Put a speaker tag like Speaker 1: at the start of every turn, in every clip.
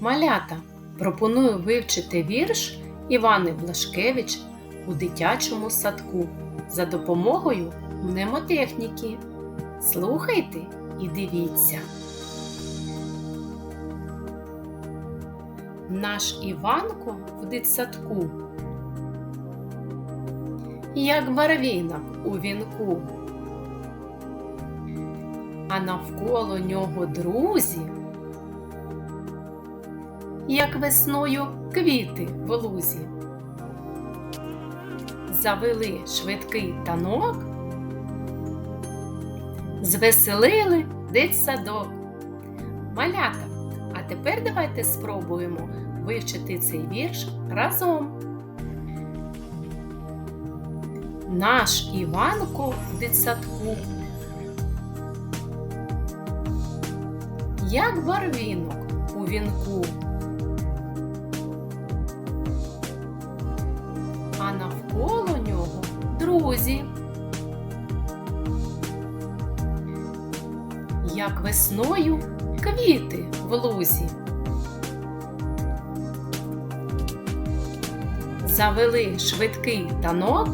Speaker 1: Малята пропоную вивчити вірш Івани Блашкевич у дитячому садку за допомогою мнемотехніки. Слухайте і дивіться. Наш Іванко в дитсадку, як барвінок у вінку, а навколо нього друзі, як весною квіти в лузі. Завели швидкий танок, звеселили дитсадок. Малята, а тепер давайте спробуємо вивчити цей вірш разом. Наш Іванко в дитсадку. Як барвінок у вінку. А навколо нього друзі. Як весною квіти в лузі. Завели швидкий танок,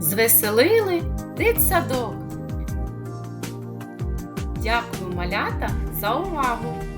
Speaker 1: звеселили дитсадок. Дякую, малята, за увагу!